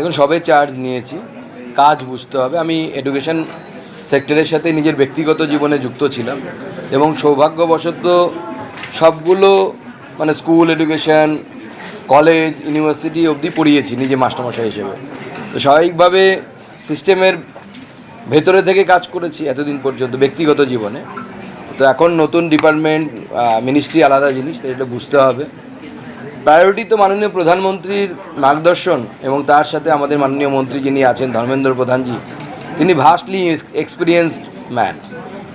দেখুন, সবে চার্জ নিয়েছি। কাজ বুঝতে হবে। আমি এডুকেশন সেক্টরের সাথে নিজের ব্যক্তিগত জীবনে যুক্ত ছিলাম এবং সৌভাগ্যবশত সবগুলো মানে স্কুল এডুকেশন কলেজ ইউনিভার্সিটি অবধি পড়িয়েছি নিজে মাস্টারমশাই হিসেবে। তো স্বাভাবিকভাবে সিস্টেমের ভেতরে থেকে কাজ করেছি এতদিন পর্যন্ত ব্যক্তিগত জীবনে। তো এখন নতুন ডিপার্টমেন্ট মিনিস্ট্রি আলাদা জিনিস, তো এটা বুঝতে হবে। প্রায়োরিটি তো মাননীয় প্রধানমন্ত্রীর মার্গদর্শন এবং তার সাথে আমাদের মাননীয় মন্ত্রী যিনি আছেন ধর্মেন্দ্র প্রধানজি তিনি ভাস্টলি এক্সপিরিয়েন্সড ম্যান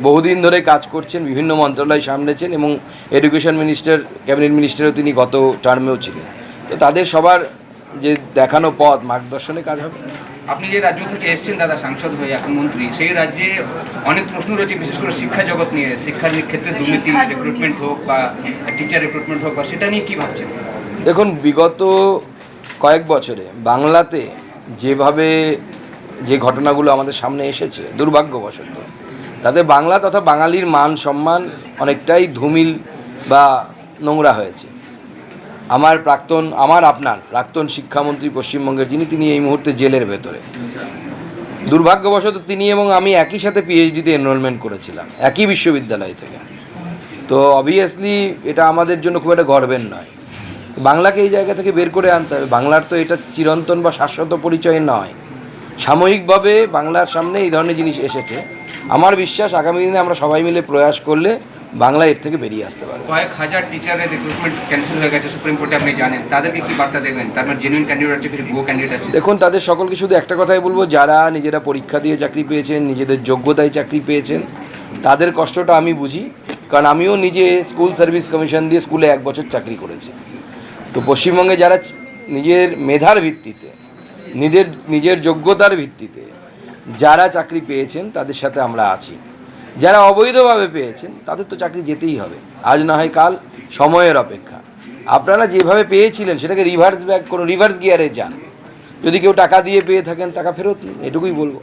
বহুদিন ধরে কাজ করছেন বিভিন্ন মন্ত্রণালয় সামলেছেন এবং এডুকেশন মিনিস্টার ক্যাবিনেট মিনিস্টারও তিনি গত টার্মেও ছিলেন। তো তাদের সবার যে দেখানো পথ মার্গদর্শনে কাজ হবে। আপনি যে রাজ্য থেকে এসেছেন দাদা সাংসদ হয়ে এখন মন্ত্রী সেই রাজ্যে অনেক প্রশ্ন রয়েছে বিশেষ করে শিক্ষা জগৎ নিয়ে। শিক্ষার ক্ষেত্রে দুর্নীতি রিক্রুটমেন্ট হোক বা টিচার রিক্রুটমেন্ট হোক বা সেটা নিয়ে কী ভাবছেন? দেখুন, বিগত কয়েক বছরে বাংলাতে যেভাবে যে ঘটনাগুলো আমাদের সামনে এসেছে, দুর্ভাগ্যবশত, তাতে বাংলা তথা বাঙালির মান সম্মান অনেকটাই ধুমিল বা নোংরা হয়েছে। আমার প্রাক্তন, আমার আপনার প্রাক্তন শিক্ষামন্ত্রী পশ্চিমবঙ্গের যিনি, তিনি এই মুহূর্তে জেলের ভেতরে। দুর্ভাগ্যবশত তিনি এবং আমি একই সাথে পিএইচডিতে এনরোলমেন্ট করেছিলাম, একই বিশ্ববিদ্যালয় থেকে। তো অবভিয়াসলি এটা আমাদের জন্য খুব একটা গর্বের নয়। বাংলাকে এই জায়গা থেকে বের করে আনতে হবে। বাংলার তো এটা চিরন্তন বা শাশ্বত পরিচয় নয়। সাময়িকভাবে বাংলার সামনে এই ধরনের জিনিস এসেছে। আমার বিশ্বাস আগামী দিনে আমরা সবাই মিলে প্রয়াস করলে বাংলা এর থেকে বেরিয়ে আসতে পারবে। কয়েক হাজার টিচারের রিক্রুটমেন্ট ক্যান্সেল হয়ে গেছে সুপ্রিম কোর্টে আপনি জানেন। তাদেরকে কি বার্তা দেবেন? তার মানে জেনুইন ক্যান্ডিডেট আছে কিছু ভুয়ো ক্যান্ডিডেট আছে? দেখুন তাদের সকলকে শুধু একটা কথাই বলব যারা নিজেরা পরীক্ষা দিয়ে চাকরি পেয়েছেন নিজেদের যোগ্যতায় চাকরি পেয়েছেন তাদের কষ্টটা আমি বুঝি। কারণ আমিও নিজে স্কুল সার্ভিস কমিশন দিয়ে স্কুলে এক বছর চাকরি করেছি। তো পশ্চিমবঙ্গে যারা নিজের মেধার ভিত্তিতে, নিজের নিজের যোগ্যতার ভিত্তিতে যারা চাকরি পেয়েছেন, তাদের সাথে আমরা আছি। যারা অবৈধভাবে পেয়েছেন, তাদের তো চাকরি যেতেই হবে। আজ না হয় কাল সময়ের অপেক্ষা। আপনারা যেভাবে পেয়েছিলেন, সেটাকে রিভার্স ব্যাক কোনো রিভার্স গিয়ারে যান। যদি কেউ টাকা দিয়ে পেয়ে থাকেন, টাকা ফেরত এটুকুই বলব।